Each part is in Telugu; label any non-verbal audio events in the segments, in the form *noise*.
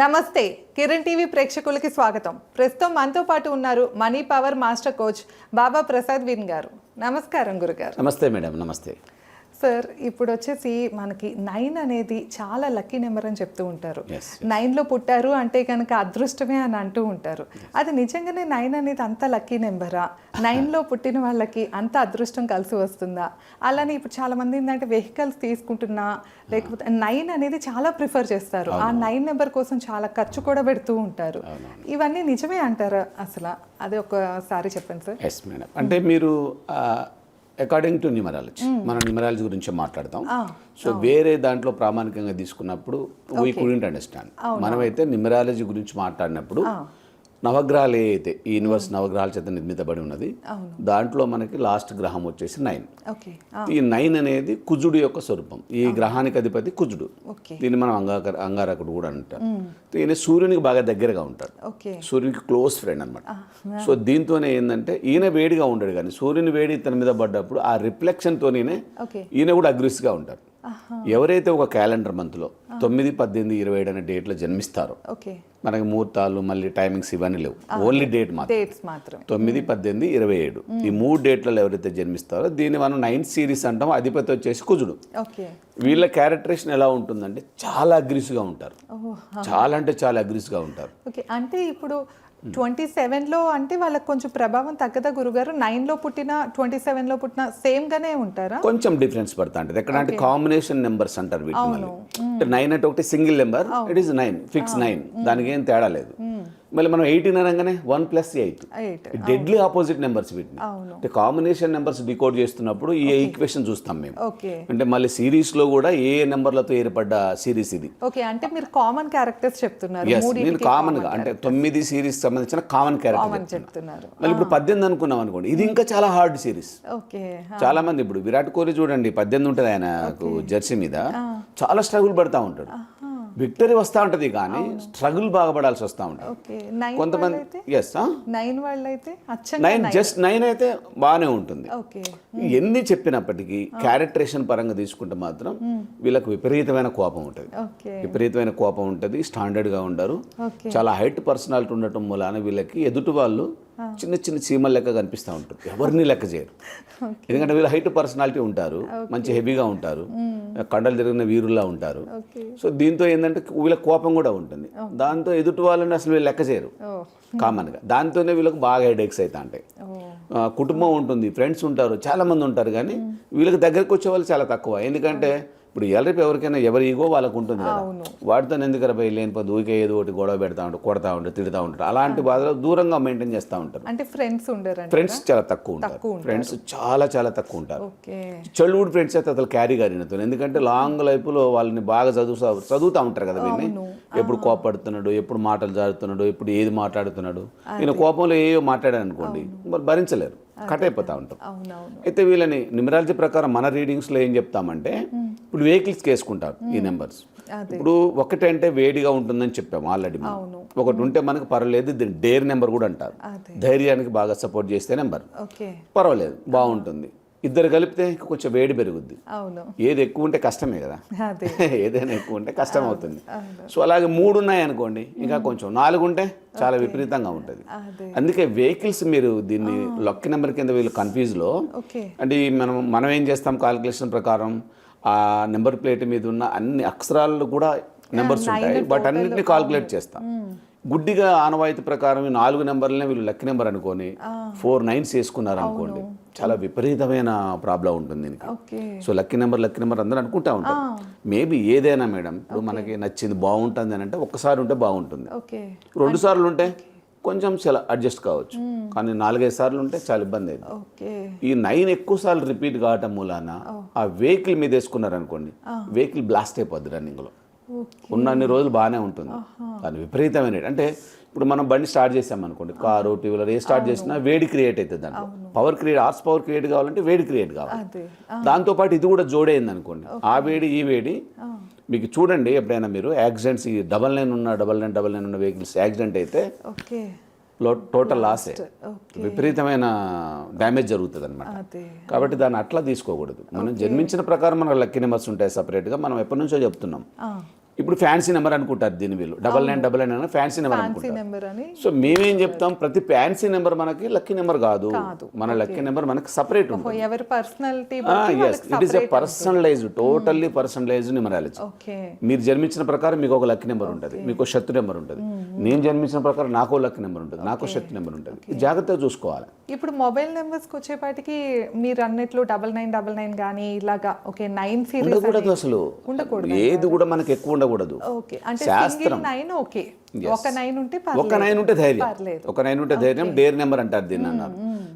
నమస్తే కిరణ్ టీవీ ప్రేక్షకులకి స్వాగతం. ప్రస్తుతం మనతో పాటు ఉన్నారు money power master coach Baba Prasad win గారు. నమస్కారం గురుగారు. నమస్తే మేడం నమస్తే. సార్ ఇప్పుడు వచ్చేసి మనకి నైన్ అనేది చాలా లక్కీ నెంబర్ అని చెప్తూ ఉంటారు. నైన్లో పుట్టారు అంటే కనుక అదృష్టమే అని అంటూ ఉంటారు. అది నిజంగానే నైన్ అనేది అంత లక్కీ నెంబరా? నైన్లో పుట్టిన వాళ్ళకి అంత అదృష్టం కలిసి వస్తుందా? అలానే ఇప్పుడు చాలా మంది ఏంటంటే వెహికల్స్ తీసుకుంటున్నా లేకపోతే నైన్ అనేది చాలా ప్రిఫర్ చేస్తారు. ఆ నైన్ నెంబర్ కోసం చాలా ఖర్చు కూడా పెడుతూ ఉంటారు. ఇవన్నీ నిజమే అంటారా అసలు? అది ఒకసారి చెప్పండి సార్. ఎస్ మేడం అంటే మీరు అకార్డింగ్ టు న్యూమరాలజీ మనం న్యూమరాలజీ గురించి మాట్లాడతాం. సో వేరే దాంట్లో ప్రామాణికంగా తీసుకున్నప్పుడు వీ కుడెంట్ అండర్స్టాండ్ మనమైతే న్యూమరాలజీ గురించి మాట్లాడినప్పుడు నవగ్రహాలు ఏ అయితే ఈ యూనివర్స్ నవగ్రహాల చేత నిర్మితబడి ఉన్నది దాంట్లో మనకి లాస్ట్ గ్రహం వచ్చేసి నైన్. ఈ నైన్ అనేది కుజుడు యొక్క స్వరూపం. ఈ గ్రహానికి అధిపతి కుజుడు. దీన్ని మనం అంగార అంగారకుడు కూడా అంటాం ఈయన సూర్యునికి బాగా దగ్గరగా ఉంటాడు. సూర్యునికి క్లోజ్ ఫ్రెండ్ అనమాట సో దీంతోనే ఏంటంటే ఈయన వేడిగా ఉండడు కానీ సూర్యుని వేడి తన మీద పడ్డప్పుడు ఆ రిఫ్లెక్షన్తోనే ఈయన కూడా అగ్రెసివ్గా ఉంటారు ఎవరైతే ఒక క్యాలెండర్ మంత్లో తొమ్మిది పద్దెనిమిది ఇరవై ఏడు అనే డేట్లో జన్మిస్తారో. మనకి ముహూర్తాలు మళ్ళీ టైమింగ్స్ ఇవన్నీ లేవు. ఓన్లీ డేట్ మాత్రం తొమ్మిది పద్దెనిమిది ఇరవై ఏడు. ఈ మూడు డేట్లలో ఎవరైతే జన్మిస్తారో దీన్ని మనం నైన్త్ సిరీస్ అంటాం. అధిపతి వచ్చేసి కుజుడు. వీళ్ళ క్యారెక్టరేషన్ ఎలా ఉంటుందంటే చాలా అగ్రెసివ్గా ఉంటారు. చాలా అంటే చాలా అగ్రెసివ్గా ఉంటారు. ఓకే. అంటే ఇప్పుడు ట్వంటీ సెవెన్లో అంటే వాళ్ళకి కొంచెం ప్రభావం తగ్గదా గురుగారు? నైన్లో పుట్టిన ట్వంటీ సెవెన్లో పుట్టిన సేమ్ గానే ఉంటారా? కొంచెం డిఫరెన్స్ పడతా ఉంటుంది ఎక్కడ అంటే కాంబినేషన్ నెంబర్స్ అంటారు వీటి నైన్ అంటే ఒకటి single number it is nine fix nine. దానికి ఏం తేడా లేదు. మళ్ళీ మనం ఎయిటీన్ అనగానే one plus eight. Deadly opposite numbers వీటిని. అంటే కాంబినేషన్ నెంబర్స్ డికోడ్ చేస్తున్నప్పుడు ఈ ఈక్వేషన్ చూస్తాం మేము. అంటే మళ్ళీ సిరీస్లో కూడా ఏ నెంబర్లతో ఏర్పడ్డ సిరీస్ ఇది. ఓకే అంటే మీరు కామన్ క్యారెక్టర్స్ చెప్తున్నారు. నేను కామన్గా అంటే తొమ్మిది సిరీస్ సంబంధించిన కామన్ క్యారెక్టర్ చెప్తున్నారు. మళ్ళీ ఇప్పుడు పద్దెనిమిది అనుకున్నాం అనుకోండి. ఇది ఇంకా చాలా హార్డ్ సిరీస్ ఓకే చాలా మంది ఇప్పుడు విరాట్ కోహ్లీ చూడండి పద్దెనిమిది ఉంటుంది ఆయనకు జెర్సీ మీద. చాలా స్ట్రగుల్ పడతా ఉంటాడు. విక్టరీ వస్తూ ఉంటుంది కానీ స్ట్రగుల్ బాగా పడాల్సి వస్తూ ఉంటుంది. కొంతమంది yes nine nine just nine అయితే బాగానే ఉంటుంది. ఓకే ఎన్ని చెప్పినప్పటికీ క్యారెక్టరేషన్ పరంగా తీసుకుంటే మాత్రం వీళ్ళకు విపరీతమైన కోపం ఉంటుంది. విపరీతమైన కోపం ఉంటుంది స్టాండర్డ్గా ఉండరు. చాలా హైట్ పర్సనాలిటీ ఉండటం మూలాన వీళ్ళకి ఎదుటి వాళ్ళు చిన్న చిన్న చీమల లెక్క కనిపిస్తూ ఉంటారు ఎవరిని లెక్క చేయరు. ఎందుకంటే వీళ్ళు హైట్ పర్సనాలిటీ ఉంటారు. మంచి హెవీగా ఉంటారు. కండలు తిరిగిన వీరుల్లా ఉంటారు. సో దీంతో ఏంటంటే వీళ్ళ కోపం కూడా ఉంటుంది. దాంతో ఎదుటి వాళ్ళని అసలు వీళ్ళు లెక్క చేయరు. కామన్గా. దాంతోనే వీళ్ళకి బాగా హెడేక్స్ అవుతా ఉంటాయి. కుటుంబం ఉంటుంది ఫ్రెండ్స్ ఉంటారు చాలా మంది ఉంటారు కానీ వీళ్ళకి దగ్గరకు వచ్చే వాళ్ళు చాలా తక్కువ. ఎందుకంటే ఇప్పుడు ఎల్లరిపి ఎవరికైనా ఎవరి ఈగో వాళ్ళకు ఉంటుంది కదా. వాటితో ఎందుకు పోయి లేని పది ఊరికే ఏదో ఒకటి గొడవ పెడతా ఉంటారు కొడతా ఉంటారు తిడతా ఉంటారు అలాంటి బాధలు దూరంగా మెయింటైన్ చేస్తూ ఉంటారు. అంటే ఫ్రెండ్స్ ఉండరండి ఫ్రెండ్స్ చాలా తక్కువ ఉంటారు. ఫ్రెండ్స్ చాలా చాలా తక్కువ ఉంటారు. చైల్డ్హుడ్ ఫ్రెండ్స్ అయితే అసలు క్యారీ గారినతో ఎందుకంటే లాంగ్ లైఫ్లో వాళ్ళని బాగా చదువు చదువుతూ ఉంటారు కదా వీళ్ళని. ఎప్పుడు కోపడుతున్నాడు ఎప్పుడు మాటలు జారుతున్నాడు ఎప్పుడు ఏది మాట్లాడుతున్నాడు. నేను కోపంలో ఏయో మాట్లాడాను అనుకోండి మరి భరించలేరు. కట్ అయిపోతూ అవునవును. అయితే వీళ్ళని న్యూమరాలజీ ప్రకారం మన రీడింగ్స్లో ఏం చెప్తామంటే ఇప్పుడు వెహికల్స్ వేసుకుంటారు ఈ నెంబర్స్. ఇప్పుడు ఒకటి అంటే వేడిగా ఉంటుందని చెప్పాము ఆల్రెడీ మనం. ఒకటి ఉంటే మనకు పర్వాలేదు దీన్ని డేర్ నెంబర్ కూడా అంటారు. ధైర్యానికి బాగా సపోర్ట్ చేస్తే నెంబర్ పర్వాలేదు బాగుంటుంది. ఇద్దరు కలిపితే కొంచెం వేడి పెరుగుద్ది. ఏది ఎక్కువ ఉంటే కష్టమే కదా. *laughs* ఏదైనా ఎక్కువ ఉంటే కష్టం అవుతుంది. సో అలాగే మూడు ఉన్నాయి అనుకోండి ఇంకా కొంచెం నాలుగు ఉంటే చాలా విపరీతంగా ఉంటుంది. అదే. అందుకే వెహికల్స్ మీరు దీన్ని లక్కీ నెంబర్ కింద వీళ్ళు కన్ఫ్యూజ్లో అంటే మనం మనం ఏం చేస్తాం కాలిక్యులేషన్ ప్రకారం? ఆ నెంబర్ ప్లేట్ మీద ఉన్న అన్ని అక్షరాలు కూడా నెంబర్స్ ఉంటాయి. బట్ అన్నింటినీ కాలిక్యులేట్ చేస్తాం. గుడ్డిగా ఆనవాయితీ ప్రకారం నాలుగు నెంబర్లనే వీళ్ళు లక్కీ నెంబర్ అనుకొని ఫోర్ నైన్స్ వేసుకున్నారు అనుకోండి చాలా విపరీతమైన ప్రాబ్లం ఉంటుంది దీనికి. So lucky number lucky number అందరూ అనుకుంటా ఉంటారు. మేబీ ఏదైనా మేడం ఇప్పుడు మనకి నచ్చింది బాగుంటుంది అని అంటే ఒక్కసారి ఉంటే బాగుంటుంది. రెండు సార్లు ఉంటే? కొంచెం చాలా అడ్జస్ట్ కావచ్చు. కానీ నాలుగైదు సార్లు ఉంటే చాలా ఇబ్బంది అయింది. ఈ నైన్ ఎక్కువ సార్లు రిపీట్ కావటం మూలాన ఆ వెహికల్ మీద వేసుకున్నారు అనుకోండి వెహికల్ బ్లాస్ట్ అయిపోద్ది రన్నింగ్లో. ఉన్నన్ని రోజులు బాగానే ఉంటుంది. కానీ విపరీతమైన. అంటే ఇప్పుడు మనం బండి స్టార్ట్ చేసాం అనుకోండి కారు టూ వీలర్ ఏ స్టార్ట్ చేసినా వేడి క్రియేట్ అవుతుంది దాంట్లో. Power create horse power create కావాలంటే వేడి క్రియేట్ కావాలి. దాంతోపాటు ఇది కూడా జోడైంది అనుకోండి ఆ వేడి ఈ వేడి. మీకు చూడండి ఎప్పుడైనా మీరు యాక్సిడెంట్స్ ఈ డబల్ నైన్ ఉన్న డబల్ నైన్ డబల్ నైన్ ఉన్న వెహికల్స్ యాక్సిడెంట్ అయితే టోటల్ లాసే. విపరీతమైన డ్యామేజ్ జరుగుతుంది అనమాట కాబట్టి దాన్ని అట్లా తీసుకోకూడదు. మనం జన్మించిన ప్రకారం మన లక్కీ నెంబర్స్ ఉంటాయి సపరేట్గా. మనం ఎప్పటి నుంచో చెప్తున్నాం. ఇప్పుడు ఫ్యాన్సీ నెంబర్ అనుకుంటారు దీని వీళ్ళు. Double nine double nine fancy number అనుకుంటారు. సో మేమేం చెప్తాం ప్రతి ఫ్యాన్సీ నెంబర్ మనకి లక్కీ నెంబర్ కాదు. మన లక్కీ నెంబర్ మనకి సపరేట్ ఉంటుంది. Yes it is a personalised totally personalised numerology మీరు జన్మించిన ప్రకారం మీకు ఒక లక్కీ నెంబర్ ఉంటుంది మీకు శత్రు నెంబర్ ఉంటుంది. నేను జన్మించిన ప్రకారం నాకు లక్కీ నెంబర్ ఉంటుంది నాకు శత్రు నెంబర్ ఉంటుంది. జాగ్రత్తగా చూసుకోవాలి. ఇప్పుడు మొబైల్ నెంబర్స్కి వచ్చేపాటికి మీరు అన్నట్లు డబల్ నైన్ డబల్ నైన్ కానీ ఇలాగా ఓకే నైన్ సిరీస్ ఉండకూడదు అసలు. ఉండకూడదు ఏది కూడా మనకి ఎక్కువ ఉండకూడదు. శాస్త్రం. ఓకే. ఒక నైన్ ఉంటే ధైర్యం. ఒక నైన్ ఉంటే ధైర్యం డేర్ నెంబర్ అంటారు దీన్ని అన్నారు.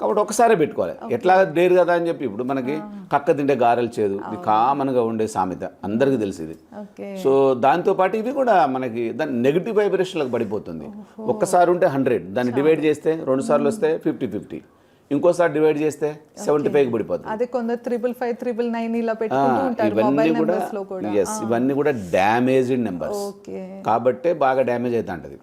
కాబట్టి ఒకసారి పెట్టుకోవాలి. ఎట్లా డేర్ కదా అని చెప్పి ఇప్పుడు మనకి కక్క తింటే గారెలు చేదు ఇది కామన్గా ఉండే సామెత. అందరికీ తెలిసి ఇది. ఓకే. సో దాంతో పాటు ఇవి కూడా మనకి దాని నెగిటివ్ వైబ్రేషన్లకు పడిపోతుంది. ఒక్కసారి ఉంటే హండ్రెడ్ దాన్ని డివైడ్ చేస్తే రెండు సార్లు వస్తే ఫిఫ్టీ ఫిఫ్టీ ఇంకోసారి డివైడ్ చేస్తే సెవెంటీ ఫైవ్కి పడిపోతుంది. అదే కొందరు త్రిబుల్ ఫైవ్ త్రిబుల్ నైన్ ఇలా ఇవన్నీ కూడా ఎస్ ఇవన్నీ కూడా డ్యామేజ్డ్ నెంబర్స్ ఓకే కాబట్టే బాగా డ్యామేజ్ అవుతా ఉంటుంది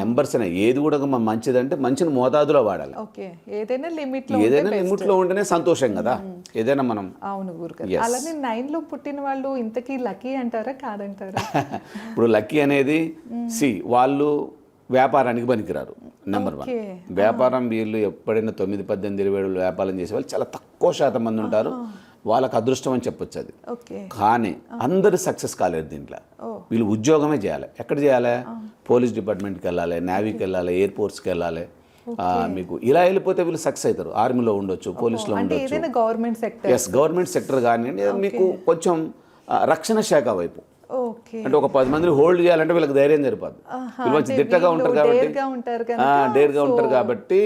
నెంబర్స్ అనే ఏది కూడా మంచిదంటే మంచిని మోతాదులో వాడాలి. ఓకే ఏదైనా లిమిట్లో ఏదైనా లిమిట్లో ఉంటేనే సంతోషం కదా. ఏదైనా మనం అవును గురుగారు. అలానే నైన్లో పుట్టిన వాళ్ళు ఇంతకీ లక్కీ అంటారా కాదంటారా? *laughs* ఇప్పుడు లక్కీ అనేది సి వాళ్ళు వ్యాపారానికి పనికిరారు. Number one. వ్యాపారం వీళ్ళు ఎప్పుడైనా తొమ్మిది పద్దెనిమిది ఇరవై ఏళ్ళు వ్యాపారం చేసే వాళ్ళు చాలా తక్కువ శాతం మంది ఉంటారు. వాళ్ళకి అదృష్టం అని చెప్పొచ్చు అది. కానీ అందరు సక్సెస్ కాలేరు దీంట్లో. వీళ్ళు ఉద్యోగమే చేయాలి. ఎక్కడ చేయాలి? పోలీస్ డిపార్ట్మెంట్కి వెళ్ళాలి నేవీకి వెళ్ళాలి ఎయిర్పోర్ట్స్కి వెళ్ళాలి. మీకు ఇలా వెళ్ళిపోతే వీళ్ళు సక్సెస్ అవుతారు. ఆర్మీలో ఉండొచ్చు పోలీస్లో ఉండొచ్చు. Government sector. Yes government sector కానివ్వండి. మీకు కొంచెం రక్షణ శాఖ వైపు. అంటే ఒక పది మందిని హోల్డ్ చేయాలంటే వీళ్ళకి ధైర్యం సరిపోదు వీళ్ళు మంచి దిట్టగా ఉంటారు కాబట్టి. డేర్గా ఉంటారు కాబట్టి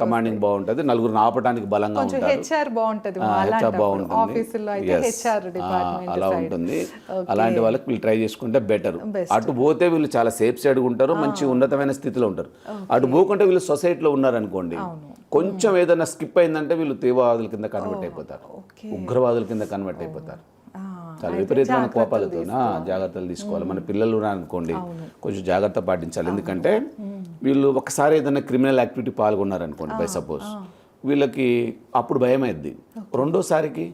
కమాండింగ్ బాగుంటుంది. నలుగురిని ఆపడానికి బలంగా అలా ఉంటుంది. అలాంటి వాళ్ళకి వీళ్ళు ట్రై చేసుకుంటే బెటర్ అటు పోతే వీళ్ళు చాలా సేఫ్ సైడ్ ఉంటారు మంచి ఉన్నతమైన స్థితిలో ఉంటారు. అటు పోకుంటే వీళ్ళు సొసైటీలో ఉన్నారనుకోండి కొంచెం ఏదైనా స్కిప్ అయిందంటే వీళ్ళు తీవ్రవాదుల కింద కన్వర్ట్ అయిపోతారు. ఉగ్రవాదుల కింద కన్వర్ట్ అయిపోతారు. చాలా విపరీతమైన కోపాలతో జాగ్రత్తలు తీసుకోవాలి. మన పిల్లలు అనుకోండి కొంచెం జాగ్రత్త పాటించాలి. ఎందుకంటే వీళ్ళు ఒకసారి ఏదైనా క్రిమినల్ యాక్టివిటీ పాల్గొన్నారనుకోండి బై సపోజ్. వీళ్ళకి అప్పుడు భయం అయింది రెండోసారికి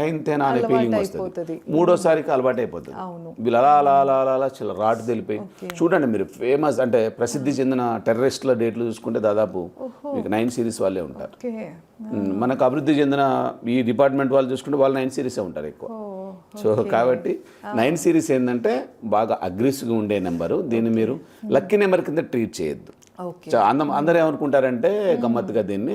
అయింతేనా అనే ఫీలింగ్ వస్తుంది. మూడోసారికి అలవాటు అయిపోతుంది. వీళ్ళు అలా అలా అలా అలా అలా చాలా రాటు తెలిపోయి చూడండి మీరు ఫేమస్ అంటే ప్రసిద్ధి చెందిన టెర్రరిస్టుల డేట్లు చూసుకుంటే దాదాపు మీకు నైన్ సిరీస్ వాళ్ళే ఉంటారు. మనకు అభివృద్ధి చెందిన ఈ డిపార్ట్మెంట్ వాళ్ళు చూసుకుంటే వాళ్ళు నైన్ సిరీసే ఉంటారు ఎక్కువ. సో కాబట్టి నైన్ సిరీస్ ఏంటంటే బాగా అగ్రెసివ్గా ఉండే నెంబరు. దీన్ని మీరు లక్కీ నెంబర్ కింద ట్రీట్ చేయొద్దు. అందం అందరూ ఏమనుకుంటారంటే గమ్మత్తుగా దీన్ని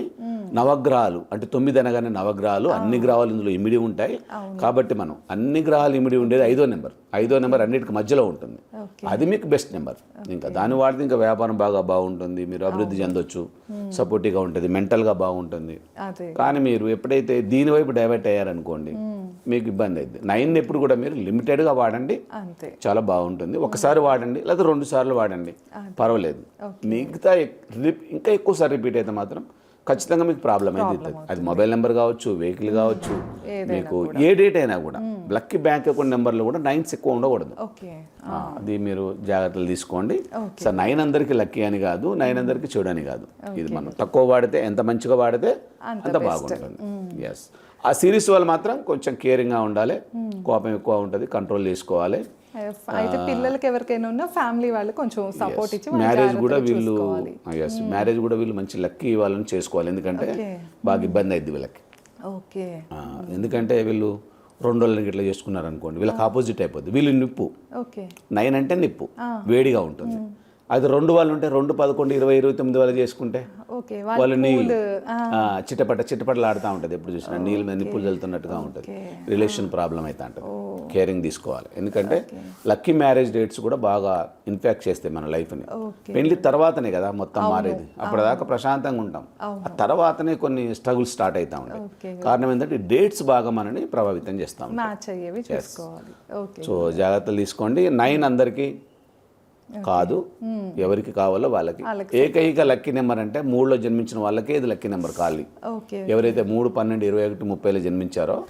నవగ్రహాలు అంటే తొమ్మిది అనగానే నవగ్రహాలు అన్ని గ్రహాలు ఇందులో ఇమిడి ఉంటాయి. కాబట్టి మనం అన్ని గ్రహాలు ఇమిడి ఉండేది ఐదో నెంబర్. ఐదో నెంబర్ అన్నిటికి మధ్యలో ఉంటుంది. అది మీకు బెస్ట్ నెంబర్. ఇంకా దాన్ని వాడితే ఇంకా వ్యాపారం బాగా బాగుంటుంది మీరు అభివృద్ధి చెందొచ్చు సపోర్టివ్గా ఉంటుంది మెంటల్గా బాగుంటుంది. కానీ మీరు ఎప్పుడైతే దీని వైపు డైవర్ట్ అయ్యారనుకోండి మీకు ఇబ్బంది అయింది. నైన్ ఎప్పుడు కూడా మీరు లిమిటెడ్గా వాడండి. అంతే. చాలా బాగుంటుంది. ఒకసారి వాడండి లేదా రెండు సార్లు వాడండి. పర్వాలేదు. మిగతా ఇంకా ఎక్కువసారి రిపీట్ అయితే మాత్రం ఖచ్చితంగా మీకు ప్రాబ్లం అయితే అది మొబైల్ నెంబర్ కావచ్చు వెహికల్ కావచ్చు మీకు ఏ డేట్ అయినా కూడా. లక్కీ బ్యాంక్ అకౌంట్ నెంబర్లో కూడా నైన్స్ ఎక్కువ ఉండకూడదు. అది మీరు జాగ్రత్తలు తీసుకోండి. సార్ నైన్ అందరికి లక్కీ అని కాదు నైన్ అందరికి చెడు అని కాదు. ఇది మనం తక్కువ వాడితే ఎంత మంచిగా వాడితే అంత బాగుంటుంది. ఎస్ ఆ సిరీస్ వాళ్ళు మాత్రం కొంచెం కేరింగ్గా ఉండాలి. కోపం ఎక్కువ ఉంటుంది. కంట్రోల్ చేసుకోవాలి అయితే పిల్లలకి ఎవరికైనా ఉన్నా ఫ్యామిలీ వాళ్ళు కొంచెం సపోర్ట్ ఇచ్చి మ్యారేజ్ కూడా వీళ్ళు. ఎస్ మ్యారేజ్ కూడా వీళ్ళు మంచి లక్కీ వాళ్ళని చేసుకోవాలి. ఎందుకంటే బాగా ఇబ్బంది అయింది వీళ్ళకి. ఓకే ఎందుకంటే వీళ్ళు రెండు రోజులకి ఇట్లా చేసుకున్నారు అనుకోండి వీళ్ళకి ఆపోజిట్ అయిపోద్ది. వీళ్ళు నిప్పు. ఓకే నైన్ అంటే నిప్పు. వేడిగా ఉంటుంది. అది రెండు వాళ్ళు ఉంటే రెండు పదకొండు ఇరవై ఇరవై తొమ్మిది వాళ్ళు చేసుకుంటే ఓకే వాళ్ళు నీళ్ళు ఆ, చిట్టపట్ట చిట్టపట్టలు ఆడుతూ ఉంటుంది ఎప్పుడు చూసినా. నీళ్ళ మీద నిప్పులు చల్లుతున్నట్టుగా ఉంటుంది. రిలేషన్ ప్రాబ్లం అయితే ఉంటుంది. కేరింగ్ తీసుకోవాలి. ఎందుకంటే లక్కీ మ్యారేజ్ డేట్స్ కూడా బాగా ఇన్ఫాక్ట్ చేస్తాయి మన లైఫ్ని పెళ్ళి తర్వాతనే కదా మొత్తం మారేది. అప్పటిదాకా ప్రశాంతంగా ఉంటాం. ఆ తర్వాతనే కొన్ని స్ట్రగుల్స్ స్టార్ట్ అవుతా ఉంటాయి. కారణం ఏంటంటే డేట్స్ బాగా మనని ప్రభావితం చేస్తాం సో జాగ్రత్తలు తీసుకోండి. నైన్ అందరికీ కాదు. ఎవరికి కావాలో వాళ్ళకి. ఏకైక లక్కీ నెంబర్ అంటే మూడులో జన్మించిన వాళ్ళకే ఇది లక్కీ నెంబర్ ఖాళీ. ఎవరైతే మూడు పన్నెండు ఇరవై ఒకటి ముప్పైలో జన్మించారో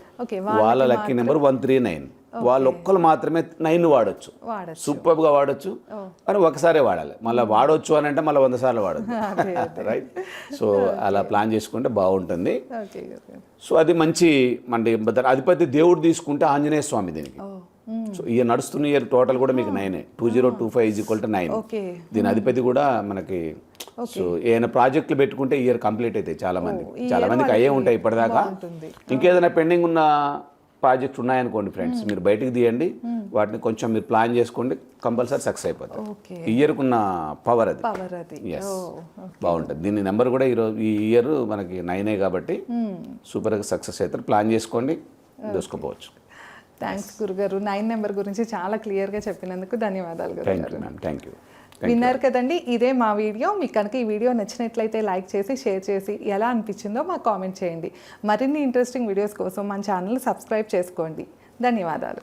వాళ్ళ lucky number one three nine. వాళ్ళు ఒక్కరు మాత్రమే నైన్ వాడొచ్చు. సూపర్గా వాడొచ్చు. కానీ ఒకసారే వాడాలి. మళ్ళీ వాడొచ్చు అని అంటే మళ్ళీ వంద సార్లు వాడచ్చు రైట్ సో అలా ప్లాన్ చేసుకుంటే బాగుంటుంది. సో అది మంచి మన అధిపతి దేవుడు తీసుకుంటే ఆంజనేయ స్వామి దీనికి. సో ఇయర్ నడుస్తున్న ఇయర్ టోటల్ కూడా మీకు నైనే two zero two five is equal to nine దీని అధిపతి కూడా మనకి సో ఏమైనా ప్రాజెక్టులు పెట్టుకుంటే ఇయర్ కంప్లీట్ అవుతాయి చాలా మంది. చాలా మందికి అయ్యే ఉంటాయి ఇప్పటిదాకా. బాగుంటుంది. ఇంకేదైనా పెండింగ్ ఉన్న ప్రాజెక్ట్స్ ఉన్నాయనుకోండి ఫ్రెండ్స్ మీరు బయటికి తీయండి. వాటిని కొంచెం మీరు ప్లాన్ చేసుకోండి కంపల్సరీ సక్సెస్ అయిపోతుంది ఇయర్కి ఉన్న పవర్ అది. ఓ బాగుంటుంది. దీని నెంబర్ కూడా ఈరోజు ఈ ఇయర్ మనకి నైనే కాబట్టి సూపర్గా సక్సెస్ అవుతారు ప్లాన్ చేసుకోండి దూసుకోపోవచ్చు. థ్యాంక్స్ గురుగారు నైన్ నెంబర్ గురించి చాలా క్లియర్గా చెప్పినందుకు ధన్యవాదాలు గురుగారు థ్యాంక్ యూ విన్నారు కదండి ఇదే మా వీడియో. మీకు కనుక ఈ వీడియో నచ్చినట్లయితే లైక్ చేసి షేర్ చేసి ఎలా అనిపించిందో మాకు కామెంట్ చేయండి. మరిన్ని ఇంట్రెస్టింగ్ వీడియోస్ కోసం మన ఛానల్ సబ్స్క్రైబ్ చేసుకోండి. ధన్యవాదాలు.